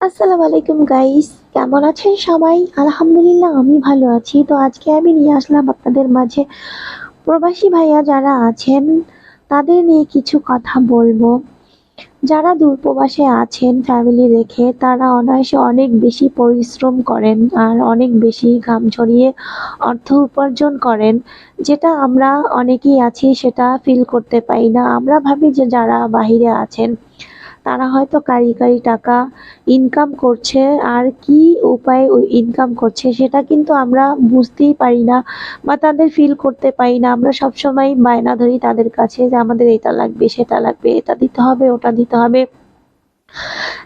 আসসালামু আলাইকুম গাইস কেমন আছেন সবাই? আলহামদুলিল্লাহ, আমি ভালো আছি। তো আজকে আমি নিয়ে আসলাম আপনাদের মাঝে প্রবাসী ভাইয়া যারা আছেন, তাদের নিয়ে কিছু কথা বলব। যারা দূরপ্রবাসে আছেন ফ্যামিলি রেখে, তারা অনায়াসে অনেক বেশি পরিশ্রম করেন আর অনেক বেশি ঘাম ঝরিয়ে অর্থ উপার্জন করেন। যেটা আমরা অনেকেই আছি, সেটা ফিল করতে পারি না। আমরা ভাবি যে যারা বাহিরে আছেন তারা হয়তো কারি কারি টাকা ইনকাম করছে। আর কি উপায়ে ইনকাম করছে সেটা কিন্তু আমরা বুঝতেই পারি না বা তাদের ফিল করতে পারি না। আমরা সবসময় বায়না ধরি তাদের কাছে যে আমাদের এটা লাগবে, সেটা লাগবে, এটা দিতে হবে, ওটা দিতে হবে।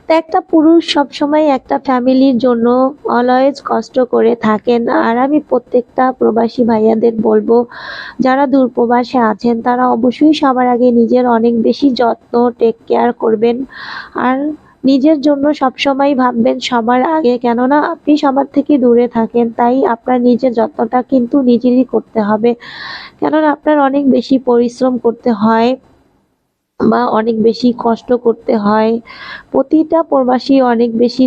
তো একটা পুরুষ সবসময় একটা ফ্যামিলির জন্য অলওয়েজ কষ্ট করে থাকেন। আর আমি প্রত্যেকটা প্রবাসী ভাইয়াদের বলব, যারা দূর প্রবাসে আছেন, তারা অবশ্যই সবার আগে নিজের অনেক বেশি যত্ন টেক কেয়ার করবেন। আর নিজের জন্য সবসময় ভাববেন সবার আগে, কেননা আপনি সবার থেকে দূরে থাকেন, তাই আপনার নিজের যত্নটা কিন্তু নিজেরই করতে হবে। কেননা আপনার অনেক বেশি পরিশ্রম করতে হয়। বা অনেক বেশি কষ্ট করতে হয়। প্রতিটা প্রবাসী অনেক বেশি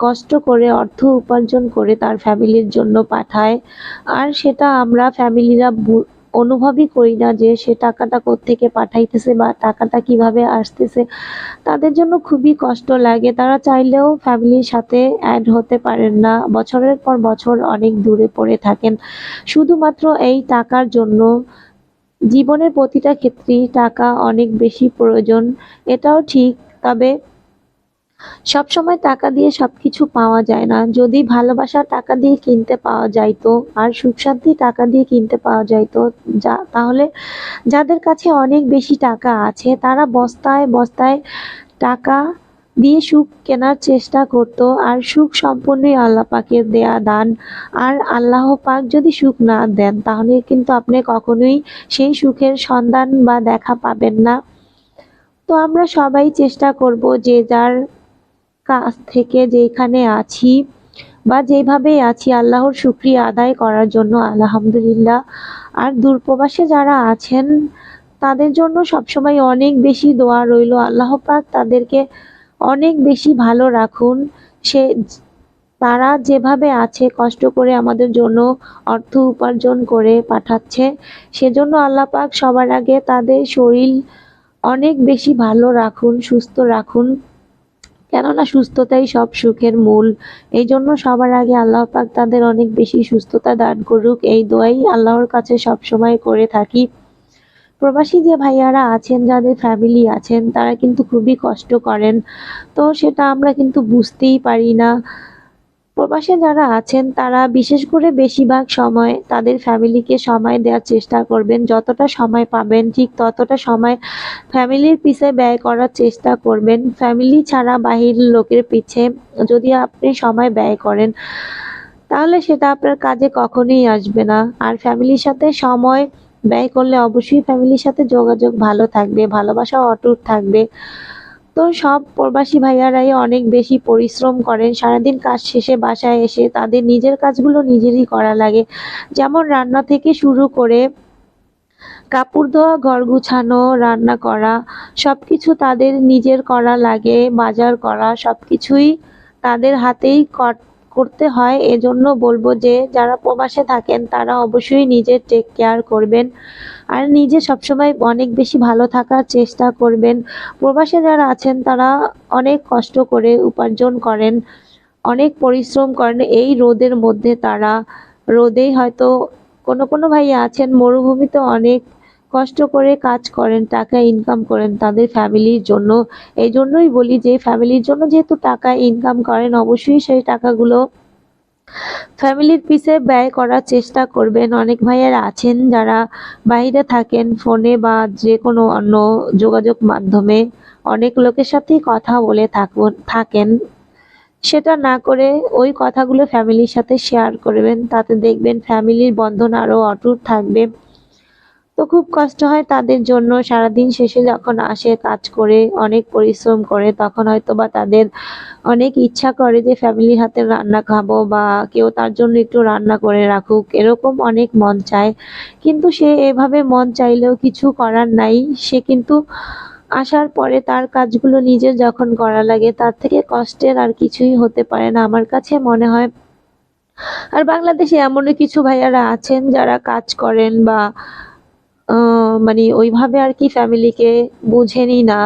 কষ্ট করে অর্থ উপার্জন করে তার ফ্যামিলির জন্য পাঠায়। আর সেটা আমরা ফ্যামিলিরা অনুভবই করি না যে সে টাকাটা থেকে পাঠাইতেছে বা টাকাটা কীভাবে আসতেছে। তাদের জন্য খুবই কষ্ট লাগে। তারা চাইলেও ফ্যামিলির সাথে অ্যাড হতে পারেন না। বছরের পর বছর অনেক দূরে পড়ে থাকেন। শুধুমাত্র এই টাকার জন্য জীবনের প্রতিটা ক্ষেত্রেই টাকা অনেক বেশি প্রয়োজন, এটাও ঠিক, তবে সবসময় টাকা দিয়ে সবকিছু পাওয়া যায় না। যদি ভালোবাসা টাকা দিয়ে কিনতে পাওয়া যাইতো আর সুখ শান্তি টাকা দিয়ে কিনতে পাওয়া যাইতো যা, তাহলে যাদের কাছে অনেক বেশি টাকা আছে, তারা বস্তায় বস্তায় টাকা দিয়ে সুখ কেনার চেষ্টা করতো আর সুখ সম্পূর্ণই আল্লাহ পাকের দেয়া দান। আর আল্লাহ পাক যদি সুখ না দেন, তাহলে কিন্তু আপনি কখনোই সেই সুখের সন্ধান বা দেখা পাবেন না। তো আমরা সবাই চেষ্টা করব যে যার কাছ থেকে যেখানে আছি বা যেভাবে আছি, আল্লাহর শুক্রিয়া আদায় করার জন্য, আলহামদুলিল্লাহ। আর দূরপ্রবাসে যারা আছেন, তাদের জন্য সবসময় অনেক বেশি দোয়া রইল। আল্লাহ পাক তাদেরকে অনেক বেশি ভালো রাখুন। সে, তারা যেভাবে আছে, কষ্ট করে আমাদের জন্য অর্থ উপার্জন করে পাঠাচ্ছে, সেজন্য আল্লাহ পাক সবার আগে তাদের শরীর অনেক বেশি ভালো রাখুন, সুস্থ রাখুন। কেননা সুস্থতাই সব সুখের মূল। এই জন্য সবার আগে আল্লাহ পাক তাদের অনেক বেশি সুস্থতা দান করুক। এই দোয়াই আল্লাহর কাছে সব সময় করে থাকি। প্রবাসী যে ভাইয়ারা আছেন, যাদের ফ্যামিলি আছেন, তারা কিন্তু খুবই কষ্ট করেন। তো সেটা আমরা কিন্তু বুঝতেই পারি না। প্রবাসে যারা আছেন, তারা বিশেষ করে বেশিরভাগ সময় তাদের ফ্যামিলিকে সময় দেওয়ার চেষ্টা করবেন। যতটা সময় পাবেন, ঠিক ততটা সময় ফ্যামিলির পিছে ব্যয় করার চেষ্টা করবেন। ফ্যামিলি ছাড়া বাহির লোকের পিছে যদি আপনি সময় ব্যয় করেন, তাহলে সেটা আপনার কাজে কখনোই আসবে না। আর ফ্যামিলির সাথে সময় ব্যয় করলে অবশ্যই ফ্যামিলির সাথে যোগাযোগ ভালো থাকবে, ভালোবাসা অটুট থাকবে। তো সব প্রবাসী ভাইয়ারাই অনেক বেশি পরিশ্রম করেন, সারাদিন কাজ শেষে বাসায় এসে তাদের নিজের কাজগুলো নিজেরই করা লাগে। যেমন রান্না থেকে শুরু করে কাপড় ধোয়া, ঘর গুছানো, রান্না করা, সবকিছু তাদের নিজের করা লাগে, বাজার করা, সবকিছুই তাদের হাতেই কর- করতে হয়। এজন্য বলব যে, যারা প্রবাসে থাকেন, তারা অবশ্যই নিজের টেক কেয়ার করবেন। আর নিজে সবসময় অনেক বেশি ভালো থাকার চেষ্টা করবেন। প্রবাসে যারা আছেন, তারা অনেক কষ্ট করে উপার্জন করেন, অনেক পরিশ্রম করেন। এই রোদের মধ্যে তারা, রোদেই হয়তো কোনো কোনো ভাইয়া আছেন, মরুভূমিতে অনেক কষ্ট করে কাজ করেন, টাকা ইনকাম করেন তাদের ফ্যামিলির জন্য। এই জন্যই বলি যে, ফ্যামিলির জন্য যেহেতু টাকা ইনকাম করেন, অবশ্যই সেই টাকাগুলো ফ্যামিলির পিছে ব্যয় করার চেষ্টা করবেন। অনেক ভাইয়ারা আছেন যারা বাইরে থাকেন ফোনে বা যে কোনো অন্য যোগাযোগ মাধ্যমে। অনেক লোকের সাথেই কথা বলে থাকুন। সেটা না করে ওই কথাগুলো ফ্যামিলির সাথে শেয়ার করবেন। তাতে দেখবেন ফ্যামিলির বন্ধন আরও অটুট থাকবে। তো খুব কষ্ট হয় তাদের জন্য। সারাদিন শেষে যখন আসে, কাজ করে, অনেক পরিশ্রম করে, তখন হয়তো বা তাদের অনেক ইচ্ছা করে যে, ফ্যামিলির হাতে রান্না খাব বা কেউ তার জন্য একটু রান্না করে রাখুক। এরকম অনেক মন চায়। কিন্তু সে এভাবে মন চাইলেও কিছু করার নাই। সে কিন্তু আসার পরে তার কাজগুলো নিজের যখন করা লাগে, তার থেকে কষ্টের আর কিছুই হতে পারে না। আমার কাছে মনে হয়, আর বাংলাদেশে এমনও কিছু ভাইয়ারা আছেন যারা কাজ করেন বা মানে ওইভাবে আর কি ফ্যামিলিকে বুঝেনি না।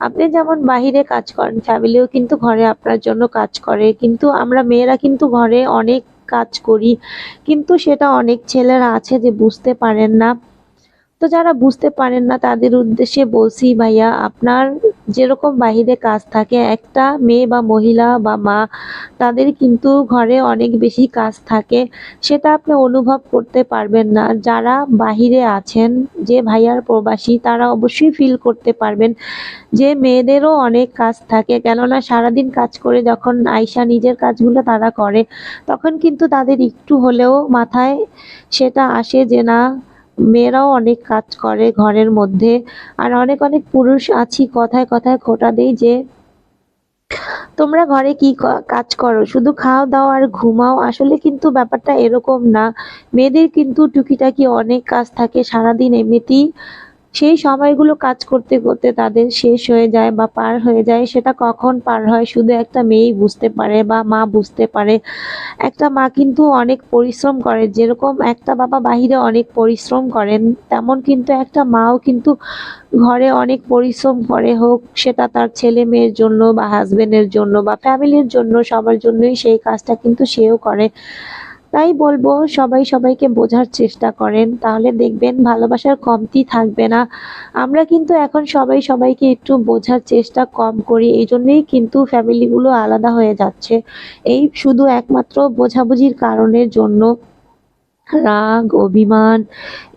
আপনি যেমন বাহিরে কাজ করেন ফ্যামিলিও কিন্তু ঘরে আপনার জন্য কাজ করে। কিন্তু আমরা মেয়েরা কিন্তু ঘরে অনেক কাজ করি। কিন্তু সেটা অনেক ছেলেরা আছে যে বুঝতে পারেন না। তো যারা বুঝতে পারেন না, তাদের উদ্দেশ্যে বলছি ভাইয়া, আপনার যেরকম বাহিরে কাজ থাকে, একটা মেয়ে বা মহিলা বা মা, তাদের কিন্তু ঘরে অনেক বেশি কাজ থাকে, সেটা আপনি অনুভব করতে পারবেন না। যারা বাহিরে আছেন, যে ভাইয়ার প্রবাসী, তারা অবশ্যই ফিল করতে পারবেন যে মেয়েদেরও অনেক কাজ থাকে। কেননা সারাদিন কাজ করে যখন আয়শা নিজের কাজগুলো তারা করে, তখন কিন্তু তাদের একটু হলেও মাথায় সেটা আসে যে না মেয়েরাও অনেক কাজ করে ঘরের মধ্যে আর অনেক অনেক পুরুষ আছি, কথায় কথায় খোটা দেই যে তোমরা ঘরে কি কাজ করো? শুধু খাও দাও আর ঘুমাও? আসলে কিন্তু ব্যাপারটা এরকম না। মেয়েদের কিন্তু টুকিটাকি অনেক কাজ থাকে, সারাদিন এমনিতেই সেই সময়গুলো কাজ করতে করতে তাদের শেষ হয়ে যায় বা পার হয়ে যায়, সেটা কখন পার হয় শুধু একটা মেয়েই বুঝতে পারে বা মা বুঝতে পারে। একটা মা কিন্তু অনেক পরিশ্রম করে, যেরকম একটা বাবা বাহিরে অনেক পরিশ্রম করেন, তেমন কিন্তু একটা মাও কিন্তু ঘরে অনেক পরিশ্রম করে হোক, সেটা তার ছেলে মেয়ের জন্য বা হাজবেন্ডের জন্য বা ফ্যামিলির জন্য, সবার জন্যই সেই কাজটা কিন্তু সেও করে। তাই বলব, সবাই সবাইকে বোঝার চেষ্টা করেন। তাহলে দেখবেন ভালোবাসার কমতি থাকবে না। আমরা কিন্তু এখন সবাই সবাইকে একটু বোঝার চেষ্টা কম করি। এই জন্যেই কিন্তু ফ্যামিলিগুলো আলাদা হয়ে যাচ্ছে। এই শুধু একমাত্র বোঝাবুঝির কারণের জন্য। রাগ, অভিমান,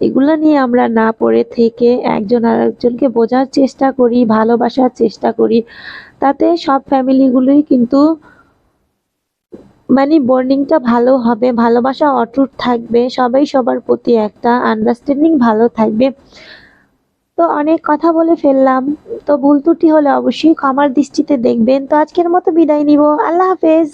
এগুলো নিয়ে আমরা না পড়ে থেকে একজন আরেকজনকে বোঝার চেষ্টা করি, ভালোবাসার চেষ্টা করি। তাতে সব ফ্যামিলিগুলোই কিন্তু মানে বন্ডিংটা ভালো হবে, ভালোবাসা অটুট থাকবে, সবাই সবার প্রতি একটা আন্ডারস্ট্যান্ডিং ভালো থাকবে। তো অনেক কথা বলে ফেললাম, তো ভুল ত্রুটি হলে অবশ্যই ক্ষমার দৃষ্টিতে দেখবেন। তো আজকের মতো বিদায় নিব, আল্লাহ হাফেজ।